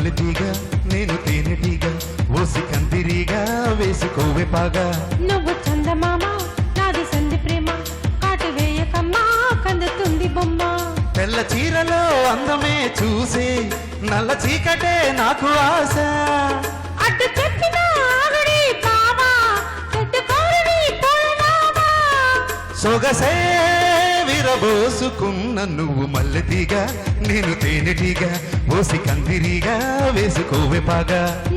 మల్లెతీగ నేను తేనెటీగా ఓసి కందిరీగా వేసుకోవే పాగా. నువ్వు చందమామ నాది సంధి ప్రేమ కాటు వేయకమ్మా కందుతుంది బొమ్మ. తెల్ల చీరలో అందమే చూసి నల్ల చీకటే నాకు ఆశ. అడ్డు సొగసే విరబోసుకున్న నువ్వు మల్లెతీగా నేను తేనెటీగా పోసి కందిరీగా వేసుకోవే పాగా.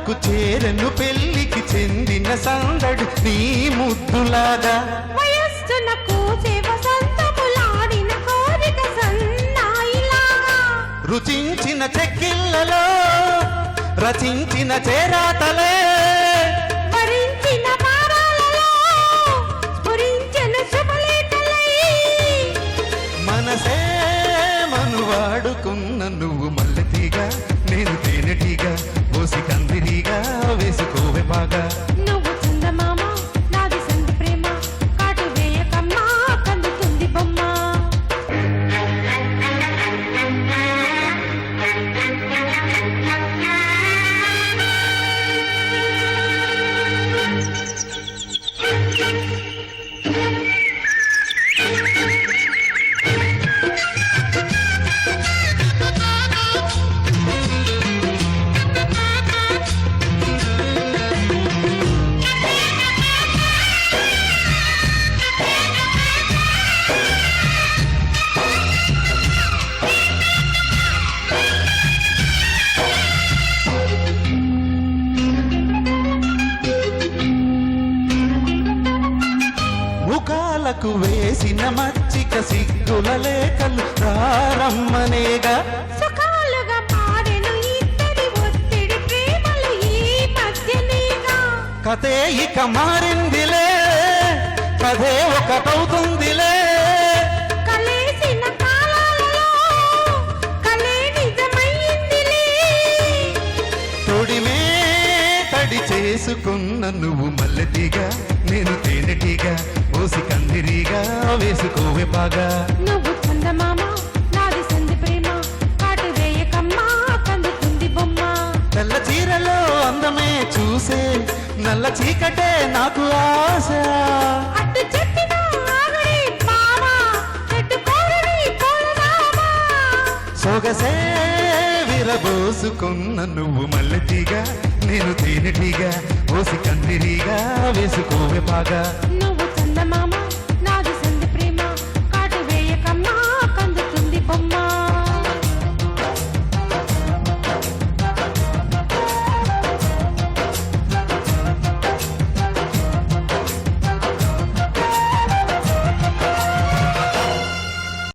పెదాలకు చేరను పెళ్ళికి చెందిన సందడి నీ ముద్దులాగా. కోరిక సన్నాయిలాగా. రుచించిన చెక్కిళ్ళలో రచించిన చేరాతలే. ముఖాలకు వేసిన మచ్చిక సిగ్గుల లేఖలు మధ్యనేగా. కథే ఇక మారిందిలే కథే ఒకటవుతుందిలే. తొడిమే తడి చేసుకున్న నువ్వు మల్లెతీగా నేను తేనెటీగా ఓసి కందిరీగా వేసుకోవే బాగా నువ్వు చందమామ నాది సంధి ప్రేమ. కాటు వేయకమ్మా కందుతుంది బొమ్మ. తెల్ల చీరలో అందమే చూసే నల్ల చీకటే నాకు ఆశ. అడ్డు చెప్పిన ఆగడి బావ చెట్టు కోరని కోరనామా సొగసే విరబోసుకున్న నువ్వు మల్లెతీగా నేను తేనెటీగా ఓసి కందిరీగా వేసుకోవే బాగా